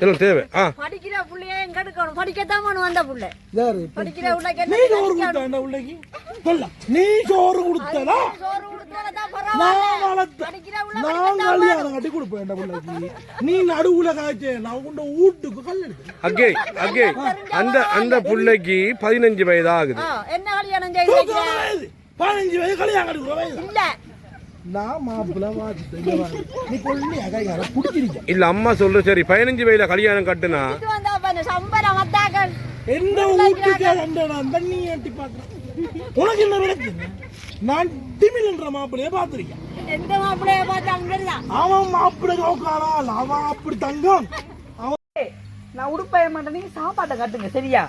எனக்கு தேவை. ஆ. படிக்கிற புள்ளைய எங்க எடுக்கணும்? படிக்கத்தான் வேணும் அந்த புள்ள. யாரு படிக்கிற புள்ளைக்கு நீ சோறு கொடுத்த உள்ளக்கு? சொல்ல நீ சோறு கொடுத்தனா? சோறு கொடுத்தாலதான் நான் வளர்த்த நான் கல்யாணம் கட்டி கொடுப்பேன் பிள்ளைக்கு நீ நடுவுல காய்ச்ச நான் கொண்ட வீட்டுக்கு கல் எடுத்து அக்கே அக்கே அந்த அந்த புள்ளைக்கு பதினஞ்சு வயது ஆகுது ஆ, என்ன கல்யாணம் செய்து பதினஞ்சு வயது கல்யாணம் இல்ல. இல்ல அம்மா சொல்லு சரி பதினஞ்சு வயதுல கல்யாணம் கட்டுனா எந்த உனக்கு என்ன பிரச்சனை நான் டிமில்ன்ற மாப்பிள்ளைய பாத்திருக்கேன் எந்த மாப்பிள்ளைய பார்த்து அங்கிருந்தான் அவன் மாப்பிள்ளை நோக்கானால் அவன் அப்படி தங்கம் நான் உடுப்பைய மாட்டேன் நீங்க சாப்பாட்டை கட்டுங்க சரியா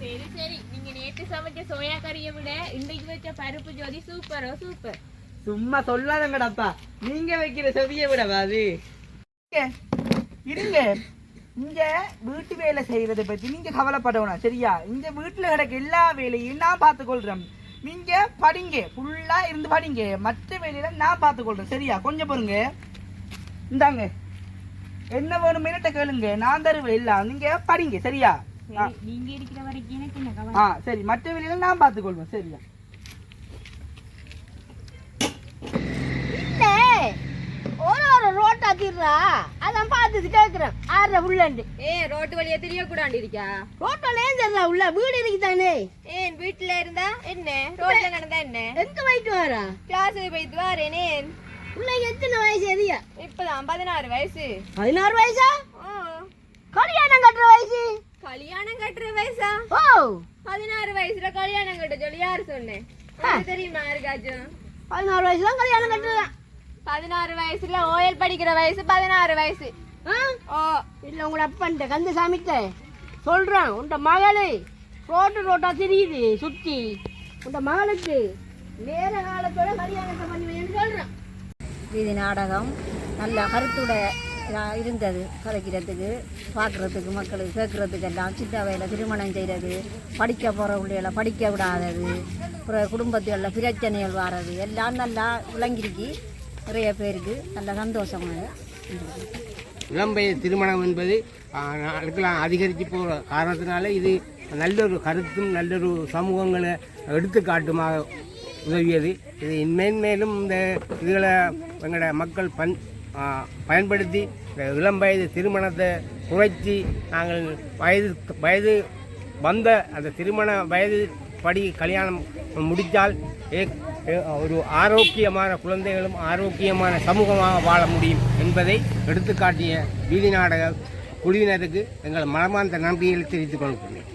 சரி சரி. நீங்க நேற்று சமைச்ச சோயா கறியை விட இன்னைக்கு வச்ச பருப்பு ஜோதி சூப்பரோ சூப்பர் சும்மா சொல்லாதங்கடாப்பா. நீங்க வைக்கிற செவியை விட அது இருங்க. இங்க வீட்டு வேலை செய்யறதை பத்தி நீங்க கவலைப்படணும். சரியா? இந்த வீட்டுல கிடக்க எல்லா வேலையும் நான் பார்த்துக்கொள்றேன். நீங்க படிங்க. ஃபுல்லா இருந்து படிங்க. மற்ற வேலையில நான் பார்த்துக்கொள்றேன். சரியா? கொஞ்சம் பொருங்க இந்தாங்க. என்ன வேணும் மினிட்ட கேளுங்க. நான் தருவேன் இல்லை நீங்க படிங்க. சரியா? ஆ. சரி மற்ற வேலையில நான் பார்த்துக்கொள்வேன் சரியா ரோட்டா தீர்றா அதான் பார்த்துட்டு கேக்குறேன் ஆடுற உள்ளண்டு ஏ ரோட்டு வழியா தெரியக்கூடாண்டு இருக்கா ரோட்டோல ஏன் தர்றா உள்ள வீடு இருக்குதானே ஏன் வீட்டுல இருந்தா என்ன ரோட்ல நடந்தா என்ன எங்க போயிட்டு வரா கிளாஸுக்கு போயிட்டு வரேனேன் உள்ள எத்தனை வயசு எதியா இப்பதான் பதினாறு வயசு பதினாறு வயசா ஆ, கல்யாணம் கட்டுற வயசு கட்டுற வயசா? ஓ. பதினாறு வயசுல கல்யாணம் கட்ட சொல்லி யாரு சொன்னேன் தெரியுமா யாருக்காச்சும்? பதினாறு வயசுல கல்யாணம் கட்டுறேன் பதினாறு வயசுல ஓயல் படிக்கிற வயசு பதினாறு வயசு. ஓ. இல்ல உங்களோட அப்பன்ட்ட கந்தசாமிட்ட சொல்றேன். உண்ட மகளு ரோட்டு ரோட்டா தெரியுது சுத்தி. உண்ட மகளுக்கு நேர காலத்தோட கல்யாணத்தை பண்ணி வைன்னு சொல்றேன். இது நாடகம். நல்ல கருத்துட இருந்தது கலைக்கிறதுக்கு பார்க்குறதுக்கு மக்களுக்கு கேட்குறதுக்கு எல்லாம் சின்ன வயதில் திருமணம் செய்கிறது படிக்க போகிற பிள்ளைகளை படிக்க விடாதது அப்புறம் குடும்பத்தில் பிரச்சனைகள் வாரது எல்லாம் நல்லா விளங்கிருக்கு. நிறைய பேருக்கு நல்ல சந்தோஷமாக இருந்தது இளம்பெயர் திருமணம் என்பது நாளுக்கெல்லாம் அதிகரித்து போகிற காரணத்தினால இது நல்லொரு கருத்தும் நல்லொரு சமூகங்களை எடுத்துக்காட்டுமாக உதவியது. இது மேன்மேலும் இந்த இதுகளை எங்களோட மக்கள் பன் பயன்படுத்தி இந்த இளம் வயது திருமணத்தை குறைச்சி நாங்கள் வயது வயது வந்த அந்த திருமண வயது படி கல்யாணம் முடித்தால் ஏ- ஒரு ஆரோக்கியமான குழந்தைகளும் ஆரோக்கியமான சமூகமாக வாழ முடியும் என்பதை எடுத்துக்காட்டிய வீதி நாடக குழுவினருக்கு எங்கள் மனமார்ந்த நன்றிகளை தெரிவித்துக் கொள்கிறேன்.